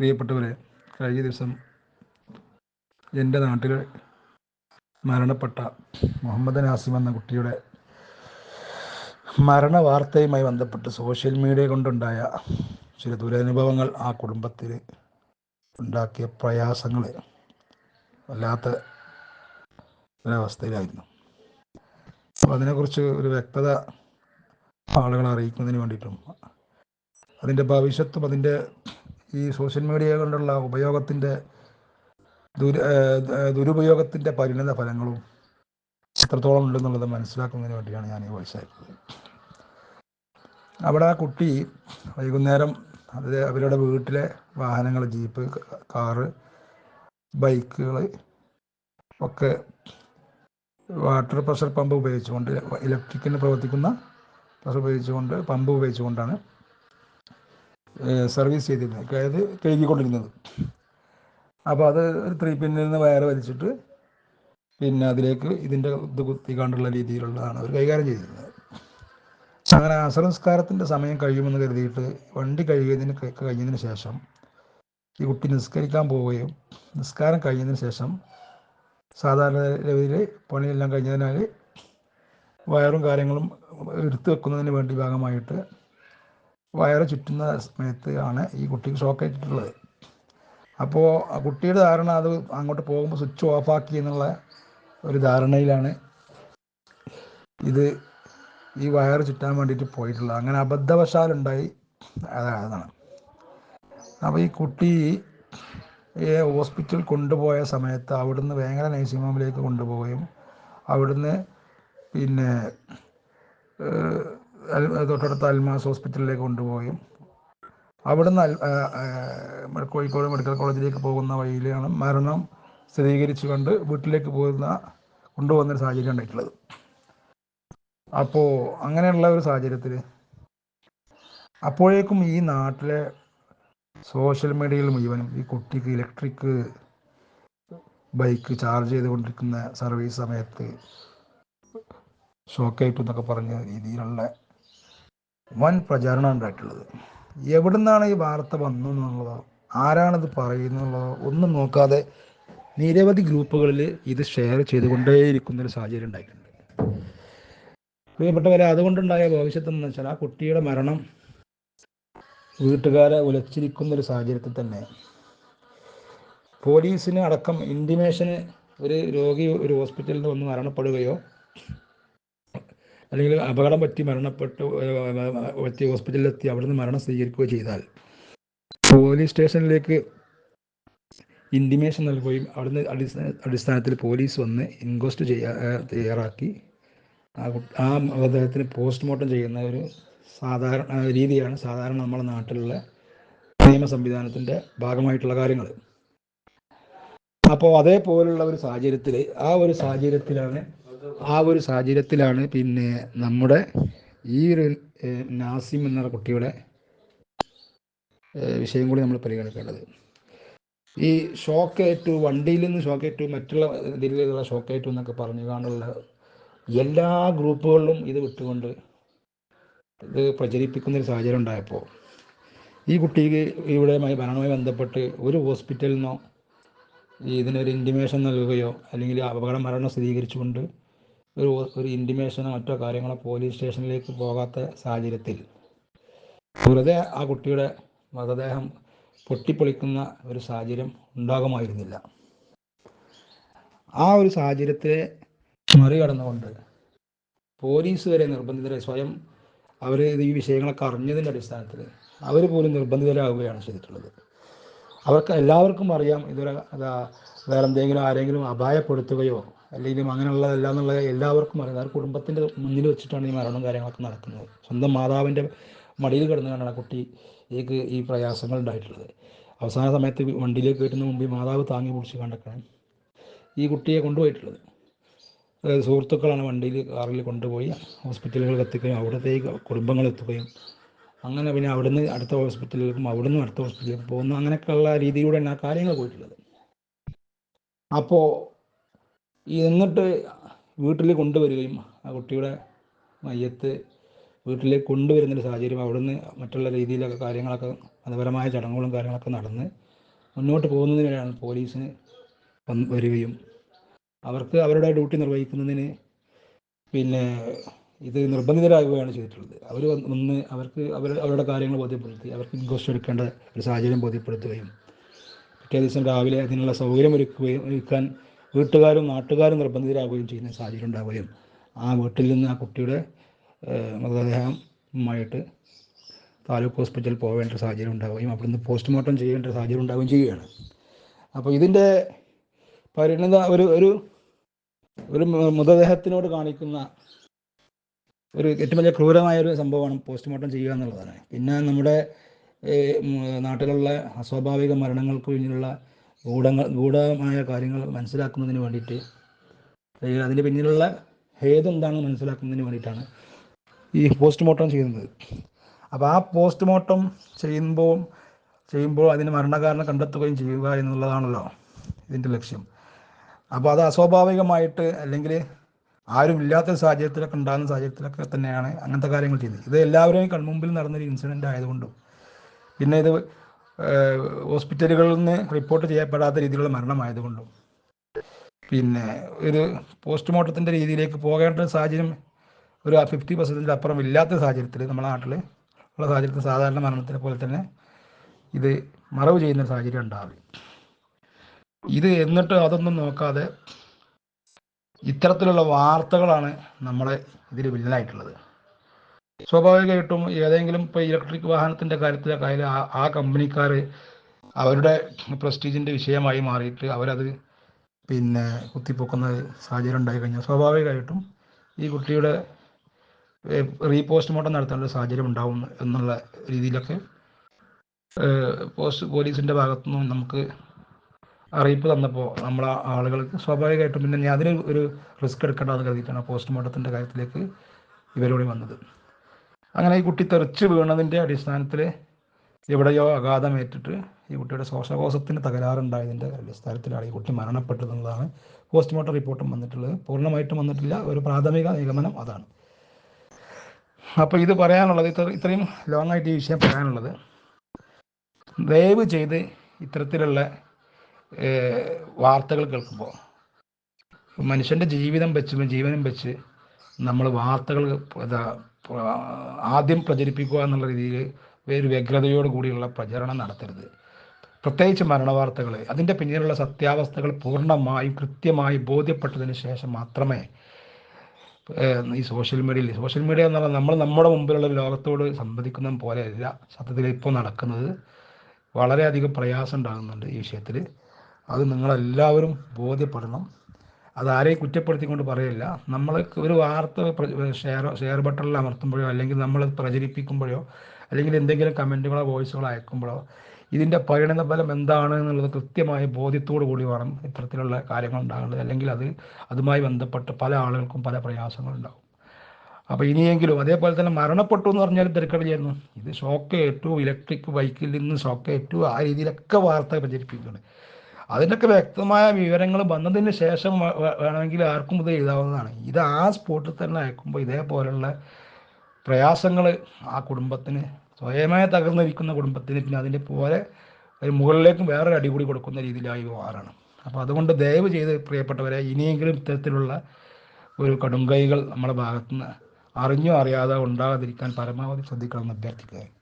പ്രിയപ്പെട്ടവരെ കഴിഞ്ഞ ദിവസം എന്റെ നാട്ടിൽ മരണപ്പെട്ട മുഹമ്മദ് നാസിം എന്ന കുട്ടിയുടെ മരണ വാർത്തയുമായി ബന്ധപ്പെട്ട് സോഷ്യൽ മീഡിയ കൊണ്ടുണ്ടായ ചില ദുരനുഭവങ്ങൾ ആ കുടുംബത്തിൽ ഉണ്ടാക്കിയ പ്രയാസങ്ങൾ വല്ലാത്ത ഒരവസ്ഥയിലായിരുന്നു. അപ്പോൾ അതിനെക്കുറിച്ച് ഒരു വ്യക്തത ആളുകളെ അറിയിക്കുന്നതിന് വേണ്ടിയിട്ടും അതിന്റെ ഭവിഷ്യത്തും അതിന്റെ ഈ സോഷ്യൽ മീഡിയ കൊണ്ടുള്ള ഉപയോഗത്തിന്റെ ദുര ദുരുപയോഗത്തിന്റെ പരിണിത ഫലങ്ങളും എത്രത്തോളം ഉണ്ടെന്നുള്ളത് മനസ്സിലാക്കുന്നതിന് വേണ്ടിയാണ് ഞാൻ ഈ വോയിസ് അയക്കുന്നത് അവിടെ ആ കുട്ടി വൈകുന്നേരം അത് അവരുടെ വീട്ടിലെ വാഹനങ്ങൾ ജീപ്പ് കാറ് ബൈക്കുകൾ ഒക്കെ വാട്ടർ പ്രഷർ പമ്പ് ഉപയോഗിച്ചുകൊണ്ട് ഇലക്ട്രിക്കിന് പ്രവർത്തിക്കുന്ന പ്രഷർ ഉപയോഗിച്ചുകൊണ്ട് പമ്പ് ഉപയോഗിച്ചുകൊണ്ടാണ് സർവീസ് ചെയ്തിരുന്നത് അതായത് കഴുകിക്കൊണ്ടിരുന്നത്. അപ്പോൾ അത് ഒരു ത്രീ പിന്നിൽ നിന്ന് വയറ് വലിച്ചിട്ട് പിന്നെ അതിലേക്ക് ഇതിന്റെ ഇത് കുത്തി കണ്ടുള്ള രീതിയിലുള്ളതാണ് അവർ കൈകാര്യം ചെയ്തിരുന്നത്. അങ്ങനെ അസംസ്കാരത്തിന്റെ സമയം കഴിയുമെന്ന് കരുതിയിട്ട് വണ്ടി കഴിയുന്നതിന് കഴിഞ്ഞതിന് ശേഷം ഈ കുട്ടി നിസ്കരിക്കാൻ പോവുകയും നിസ്കാരം കഴിഞ്ഞതിന് ശേഷം സാധാരണ രീതിയിൽ പണിയെല്ലാം കഴിഞ്ഞതിനാൽ വയറും കാര്യങ്ങളും എടുത്തു വെക്കുന്നതിന് വേണ്ടി ഭാഗമായിട്ട് വയറ് ചുറ്റുന്ന സമയത്ത് ആണ് ഈ കുട്ടിക്ക് ഷോക്ക് ആയിട്ടുള്ളത് അപ്പോൾ കുട്ടിയുടെ ധാരണ അത് അങ്ങോട്ട് പോകുമ്പോൾ സ്വിച്ച് ഓഫാക്കി എന്നുള്ള ഒരു ധാരണയിലാണ് ഇത് ഈ വയർ ചുറ്റാൻ വേണ്ടിയിട്ട് പോയിട്ടുള്ളത്. അങ്ങനെ അബദ്ധവശാലുണ്ടായി. അതാണ്. അപ്പോൾ ഈ കുട്ടി ഹോസ്പിറ്റൽ കൊണ്ടുപോയ സമയത്ത് അവിടുന്ന് വേങ്ങര നഴ്സിംഗ് ഹോമിലേക്ക് കൊണ്ടുപോവുകയും അവിടുന്ന് പിന്നെ തൊട്ടടുത്ത അൽമാസ് ഹോസ്പിറ്റലിലേക്ക് കൊണ്ടുപോയി. അവിടുന്ന് കോഴിക്കോട് മെഡിക്കൽ കോളേജിലേക്ക് പോകുന്ന വഴിയിലാണ് മരണം സ്ഥിരീകരിച്ചു സ്ഥിരീകരിച്ചുകൊണ്ട് വീട്ടിലേക്ക് പോകുന്ന കൊണ്ടുപോകുന്ന ഒരു സാഹചര്യം ഉണ്ടായിട്ടുള്ളത്. അപ്പോൾ അങ്ങനെയുള്ള ഒരു സാഹചര്യത്തിൽ അപ്പോഴേക്കും ഈ നാട്ടിലെ സോഷ്യൽ മീഡിയയിൽ മുഴുവനും ഈ കുട്ടിക്ക് ഇലക്ട്രിക് ബൈക്ക് ചാർജ് ചെയ്തുകൊണ്ടിരിക്കുന്ന സർവീസ് സമയത്ത് ഷോക്കായിട്ടു എന്നൊക്കെ പറഞ്ഞ രീതിയിലുള്ള വൻ പ്രചാരണം ഉണ്ടായിട്ടുള്ളത് എവിടെ നിന്നാണ് ഈ വാർത്ത വന്നു എന്നുള്ളതോ ആരാണിത് പറയുന്നുള്ളതോ ഒന്നും നോക്കാതെ നിരവധി ഗ്രൂപ്പുകളിൽ ഇത് ഷെയർ ചെയ്തുകൊണ്ടേയിരിക്കുന്ന ഒരു സാഹചര്യം ഉണ്ടായിട്ടുണ്ട്. പ്രിയപ്പെട്ടവരെ അതുകൊണ്ടുണ്ടായ ഭവിഷ്യത്ത് എന്ന് വെച്ചാൽ ആ കുട്ടിയുടെ മരണം വീട്ടുകാരെ ഉലച്ചിരിക്കുന്ന ഒരു സാഹചര്യത്തിൽ തന്നെ പോലീസിന് അടക്കം ഇന്റിമേഷന് ഒരു രോഗി ഒരു ഹോസ്പിറ്റലിൽ നിന്ന് വന്ന് മരണപ്പെടുകയോ അല്ലെങ്കിൽ അപകടം പറ്റി മരണപ്പെട്ട് എത്തി ഹോസ്പിറ്റലിലെത്തി അവിടുന്ന് മരണം സ്വീകരിക്കുകയോ ചെയ്താൽ പോലീസ് സ്റ്റേഷനിലേക്ക് ഇന്റിമേഷൻ നൽകുകയും അവിടുന്ന് അടിസ്ഥാന അടിസ്ഥാനത്തിൽ പോലീസ് വന്ന് ഇൻക്വസ്റ്റ് ചെയ്യാ തയ്യാറാക്കി. ആ മൃതദേഹത്തിന് പോസ്റ്റ്മോർട്ടം ചെയ്യുന്ന ഒരു സാധാരണ രീതിയാണ് സാധാരണ നമ്മുടെ നാട്ടിലുള്ള നിയമ സംവിധാനത്തിന്റെ ഭാഗമായിട്ടുള്ള കാര്യങ്ങൾ. അപ്പോൾ അതേപോലുള്ള ഒരു സാഹചര്യത്തിൽ ആ ഒരു സാഹചര്യത്തിലാണ് ആ ഒരു സാഹചര്യത്തിലാണ് പിന്നെ നമ്മുടെ ഈ ഒരു നാസിം എന്ന കുട്ടിയുടെ വിഷയം കൂടി നമ്മൾ പരിഗണിക്കേണ്ടത്. ഈ ഷോക്കേറ്റു വണ്ടിയിൽ നിന്ന് ഷോക്കേറ്റു മറ്റുള്ള ഇതിലുള്ള ഷോക്കേറ്റു എന്നൊക്കെ പറഞ്ഞു കാണുള്ള എല്ലാ ഗ്രൂപ്പുകളിലും ഇത് വിട്ടുകൊണ്ട് ഇത് പ്രചരിപ്പിക്കുന്ന ഒരു സാഹചര്യം ഉണ്ടായപ്പോൾ ഈ കുട്ടിക്ക് ഇവിടെ മരണവുമായി ബന്ധപ്പെട്ട് ഒരു ഹോസ്പിറ്റലിൽ നിന്നോ ഇതിനൊരു ഇന്റിമേഷൻ നൽകുകയോ അല്ലെങ്കിൽ അപകട മരണം സ്ഥിരീകരിച്ചുകൊണ്ട് ഒരു ഒരു ഇന്റിമേഷനോ മറ്റോ കാര്യങ്ങളോ പോലീസ് സ്റ്റേഷനിലേക്ക് പോകാത്ത സാഹചര്യത്തിൽ വെറുതെ ആ കുട്ടിയുടെ മൃതദേഹം പൊട്ടിപ്പൊളിക്കുന്ന ഒരു സാഹചര്യം ഉണ്ടാകുമായിരുന്നില്ല. ആ ഒരു സാഹചര്യത്തെ മറികടന്നുകൊണ്ട് പോലീസ് വരെ നിർബന്ധിതരെ സ്വയം അവർ ഈ വിഷയങ്ങളൊക്കെ അറിഞ്ഞതിന്റെ അടിസ്ഥാനത്തിൽ അവർ പോലും നിർബന്ധിതരാകുകയാണ് ചെയ്തിട്ടുള്ളത്. അവർക്ക് എല്ലാവർക്കും അറിയാം ഇതൊരു വേറെ എന്തെങ്കിലും ആരെങ്കിലും അപായപ്പെടുത്തുകയോ അല്ലെങ്കിൽ അങ്ങനെയുള്ളതല്ല എന്നുള്ള എല്ലാവർക്കും അറിയാം. അത് കുടുംബത്തിന്റെ മുന്നിൽ വെച്ചിട്ടാണ് ഈ മരണവും കാര്യങ്ങളൊക്കെ നടക്കുന്നത്. സ്വന്തം മാതാവിന്റെ മടിയിൽ കിടന്ന് കണ്ടാണ് കുട്ടി ഈ ഈ പ്രയാസങ്ങൾ ഉണ്ടായിട്ടുള്ളത്. അവസാന സമയത്ത് വണ്ടിയിലേക്ക് കയറ്റുന്ന മുമ്പ് മാതാവ് താങ്ങി പിടിച്ച് കണ്ടൊക്കെയാണ് ഈ കുട്ടിയെ കൊണ്ടുപോയിട്ടുള്ളത്. സുഹൃത്തുക്കളാണ് വണ്ടിയിൽ കാറിൽ കൊണ്ടുപോയി ഹോസ്പിറ്റലുകളിൽ എത്തിക്കുകയും അവിടത്തേക്ക് കുടുംബങ്ങൾ എത്തുകയും അങ്ങനെ പിന്നെ അവിടുന്ന് അടുത്ത ഹോസ്പിറ്റലിലേക്കും അവിടുന്ന് അടുത്ത ഹോസ്പിറ്റലിലേക്ക് പോകുന്നു അങ്ങനെയൊക്കെയുള്ള രീതിയിലൂടെയാണ് ആ കാര്യങ്ങൾ പോയിട്ടുള്ളത്. അപ്പോൾ എന്നിട്ട് വീട്ടിൽ കൊണ്ടുവരികയും ആ കുട്ടിയുടെ മയ്യത്ത് വീട്ടിലേക്ക് കൊണ്ടുവരുന്നൊരു സാഹചര്യം അവിടുന്ന് മറ്റുള്ള രീതിയിലൊക്കെ കാര്യങ്ങളൊക്കെ മതപരമായ ചടങ്ങുകളും കാര്യങ്ങളൊക്കെ നടന്ന് മുന്നോട്ട് പോകുന്നതിനാണ് പോലീസിന് വരികയും അവർക്ക് അവരുടെ ഡ്യൂട്ടി നിർവഹിക്കുന്നതിന് പിന്നെ ഇത് നിർബന്ധിതരാകുകയാണ് ചെയ്തിട്ടുള്ളത്. അവർ വന്ന് അവർക്ക് അവർ അവരുടെ കാര്യങ്ങൾ ബോധ്യപ്പെടുത്തി അവർക്ക് ഇൻക്വസ്റ്റ് എടുക്കേണ്ട ഒരു സാഹചര്യം ബോധ്യപ്പെടുത്തുകയും പിറ്റേ ദിവസം രാവിലെ അതിനുള്ള സൗകര്യം ഒരുക്കുകയും ഒരുക്കാൻ വീട്ടുകാരും നാട്ടുകാരും നിർബന്ധിതരാകുകയും ചെയ്യുന്ന സാഹചര്യം ഉണ്ടാവുകയും ആ വീട്ടിൽ നിന്ന് ആ കുട്ടിയുടെ മൃതദേഹം മൃതദേഹമായിട്ട് താലൂക്ക് ഹോസ്പിറ്റലിൽ പോകേണ്ട ഒരു സാഹചര്യം ഉണ്ടാവുകയും അവിടുന്ന് പോസ്റ്റ്മോർട്ടം ചെയ്യേണ്ട ഒരു സാഹചര്യം ഉണ്ടാവുകയും ചെയ്യുകയാണ്. അപ്പോൾ ഇതിന്റെ പരിണിത ഒരു ഒരു ഒരു മൃതദേഹത്തിനോട് കാണിക്കുന്ന ഒരു ഏറ്റവും വലിയ ക്രൂരമായ ഒരു സംഭവമാണ് പോസ്റ്റ്മോർട്ടം ചെയ്യുക എന്നുള്ളതാണ്. പിന്നെ നമ്മുടെ നാട്ടിലുള്ള അസ്വാഭാവിക മരണങ്ങൾക്ക് പിന്നിലുള്ള ഗൂഢങ്ങൾ ഗൂഢമായ കാര്യങ്ങൾ മനസ്സിലാക്കുന്നതിന് വേണ്ടിയിട്ട് അതിന് പിന്നിലുള്ള ഹേതു എന്താണെന്ന് മനസ്സിലാക്കുന്നതിന് വേണ്ടിയിട്ടാണ് ഈ പോസ്റ്റ്മോർട്ടം ചെയ്യുന്നത്. അപ്പോൾ ആ പോസ്റ്റ്മോർട്ടം ചെയ്യുമ്പോൾ ചെയ്യുമ്പോൾ അതിന് മരണകാരണം കണ്ടെത്തുകയും ചെയ്യുക എന്നുള്ളതാണല്ലോ ഇതിന്റെ ലക്ഷ്യം. അപ്പോൾ അത് അസ്വാഭാവികമായിട്ട് അല്ലെങ്കിൽ ആരും ഇല്ലാത്ത സാഹചര്യത്തിലൊക്കെ ഉണ്ടാകുന്ന സാഹചര്യത്തിലൊക്കെ തന്നെയാണ് അങ്ങനത്തെ കാര്യങ്ങൾ ചെയ്യുന്നത്. ഇത് എല്ലാവരെയും കൺമുമ്പിൽ നടന്നൊരു ഇൻസിഡന്റ് ആയതുകൊണ്ടും പിന്നെ ഇത് ഹോസ്പിറ്റലുകളിൽ നിന്ന് റിപ്പോർട്ട് ചെയ്യപ്പെടാത്ത രീതിയിലുള്ള മരണമായതുകൊണ്ടും. പിന്നെ ഒരു പോസ്റ്റ്മോർട്ടത്തിന്റെ രീതിയിലേക്ക് പോകേണ്ട ഒരു സാഹചര്യം ഒരു ഫിഫ്റ്റി പെർസെന്റിന്റെ അപ്പുറം ഇല്ലാത്ത സാഹചര്യത്തിൽ നമ്മുടെ നാട്ടിൽ ഉള്ള സാഹചര്യത്തിൽ സാധാരണ മരണത്തിനെ പോലെ തന്നെ ഇത് മറവ് ചെയ്യുന്ന സാഹചര്യം ഉണ്ടാവും. ഇത് എന്നിട്ട് അതൊന്നും നോക്കാതെ ഇത്തരത്തിലുള്ള വാർത്തകളാണ് നമ്മളെ ഇതിൽ വില്ലനായിട്ടുള്ളത് സ്വാഭാവികമായിട്ടും ഏതെങ്കിലും ഇപ്പോൾ ഇലക്ട്രിക് വാഹനത്തിന്റെ കാര്യത്തിലൊക്കെ ആയാലും ആ കമ്പനിക്കാർ അവരുടെ പ്രസ്റ്റീജിന്റെ വിഷയമായി മാറിയിട്ട് അവരത് പിന്നെ കുത്തിപ്പൊക്കുന്ന സാഹചര്യം ഉണ്ടായി കഴിഞ്ഞാൽ സ്വാഭാവികമായിട്ടും ഈ കുട്ടിയുടെ റീപോസ്റ്റ്മോർട്ടം നടത്താനുള്ള സാഹചര്യം ഉണ്ടാവും എന്നുള്ള രീതിയിലൊക്കെ പോസ്റ്റ് പോലീസിന്റെ ഭാഗത്തുനിന്നും നമുക്ക് അറിയിപ്പ് തന്നപ്പോൾ നമ്മൾ ആളുകൾക്ക് സ്വാഭാവികമായിട്ടും പിന്നെ അതിന് ഒരു റിസ്ക് എടുക്കേണ്ടതെന്ന് കരുതിയിട്ടാണ് പോസ്റ്റ്മോർട്ടത്തിന്റെ കാര്യത്തിലേക്ക് ഇവരോട് വന്നത്. അങ്ങനെ ഈ കുട്ടി തെറിച്ച് വീണതിന്റെ അടിസ്ഥാനത്തിൽ എവിടെയോ അഗാധമേറ്റിട്ട് ഈ കുട്ടിയുടെ ശ്വാസകോശത്തിന് തകരാറുണ്ടായതിന്റെ അടിസ്ഥാനത്തിലാണ് ഈ കുട്ടി മരണപ്പെട്ടത് എന്നുള്ളതാണ് പോസ്റ്റ്മോർട്ടം റിപ്പോർട്ടും വന്നിട്ടുള്ളത്. പൂർണമായിട്ടും വന്നിട്ടില്ല. ഒരു പ്രാഥമിക നിഗമനം അതാണ്. അപ്പോൾ ഇത് പറയാനുള്ളത് ഇത്ര ഇത്രയും ലോങ് ആയിട്ട് ഈ വിഷയം പറയാനുള്ളത്. ദയവ് ചെയ്ത് ഇത്തരത്തിലുള്ള വാർത്തകൾ കേൾക്കുമ്പോൾ മനുഷ്യന്റെ ജീവിതം വെച്ച് ജീവനും വെച്ച് നമ്മൾ വാർത്തകൾ ആദ്യം പ്രചരിപ്പിക്കുക എന്നുള്ള രീതിയിൽ ഒരു വ്യഗ്രതയോട് കൂടിയുള്ള പ്രചരണം നടത്തരുത്. പ്രത്യേകിച്ച് മരണവാർത്തകൾ അതിന്റെ പിന്നിലുള്ള സത്യാവസ്ഥകൾ പൂർണമായും കൃത്യമായി ബോധ്യപ്പെട്ടതിന് ശേഷം മാത്രമേ ഈ സോഷ്യൽ മീഡിയയിൽ സോഷ്യൽ മീഡിയ എന്ന് പറഞ്ഞാൽ നമ്മൾ നമ്മുടെ മുമ്പിലുള്ള ലോകത്തോട് സംവദിക്കുന്ന പോലെയല്ല സത്യത്തിൽ ഇപ്പോൾ നടക്കുന്നത്. വളരെയധികം പ്രയാസം ഉണ്ടാകുന്നുണ്ട് ഈ വിഷയത്തിൽ. അത് നിങ്ങളെല്ലാവരും ബോധ്യപ്പെടണം. അതാരെയും കുറ്റപ്പെടുത്തിക്കൊണ്ട് പറയില്ല നമ്മൾ ഒരു വാർത്ത ഷെയർ ഷെയർ ബട്ടണിൽ അമർത്തുമ്പോഴോ അല്ലെങ്കിൽ നമ്മൾ പ്രചരിപ്പിക്കുമ്പോഴോ അല്ലെങ്കിൽ എന്തെങ്കിലും കമന്റുകളോ വോയിസുകളോ അയക്കുമ്പോഴോ ഇതിന്റെ പരിണിത ഫലം എന്താണ് എന്നുള്ളത് കൃത്യമായ ബോധ്യത്തോടു കൂടി വേണം ഇത്തരത്തിലുള്ള കാര്യങ്ങൾ ഉണ്ടാകുന്നത് അല്ലെങ്കിൽ അത് അതുമായി ബന്ധപ്പെട്ട് പല ആളുകൾക്കും പല പ്രയാസങ്ങളുണ്ടാകും അപ്പോൾ ഇനിയെങ്കിലും അതേപോലെ തന്നെ മരണപ്പെട്ടു എന്ന് പറഞ്ഞാൽ തിരക്കടിയായിരുന്നു ഇത് ഷോക്ക് ഏറ്റു ഇലക്ട്രിക് ബൈക്കിൽ നിന്ന് ഷോക്ക് ഏറ്റു ആ രീതിയിലൊക്കെ വാർത്ത പ്രചരിപ്പിക്കുന്നുണ്ട്. അതിന്റെയൊക്കെ വ്യക്തമായ വിവരങ്ങൾ വന്നതിന് ശേഷം വേണമെങ്കിൽ ആർക്കും ഇത് എഴുതാവുന്നതാണ്. ഇത് ആ സ്പോട്ടിൽ തന്നെ അയക്കുമ്പോൾ ഇതേപോലുള്ള പ്രയാസങ്ങൾ ആ കുടുംബത്തിന് സ്വയമേ തകർന്നിരിക്കുന്ന കുടുംബത്തിന് പിന്നെ അതിന്റെ പോലെ ഒരു മുകളിലേക്കും വേറൊരു അടി കൂടി കൊടുക്കുന്ന രീതിയിലായി മാറാണ്. അപ്പോൾ അതുകൊണ്ട് ദയവ് ചെയ്ത് പ്രിയപ്പെട്ടവരെ ഇനിയെങ്കിലും ഇത്തരത്തിലുള്ള ഒരു കടുംകൈകൾ നമ്മുടെ ഭാഗത്തുനിന്ന് അറിഞ്ഞോ അറിയാതെ ഉണ്ടാകാതിരിക്കാൻ പരമാവധി ശ്രദ്ധിക്കണമെന്ന് അഭ്യർത്ഥിക്കുക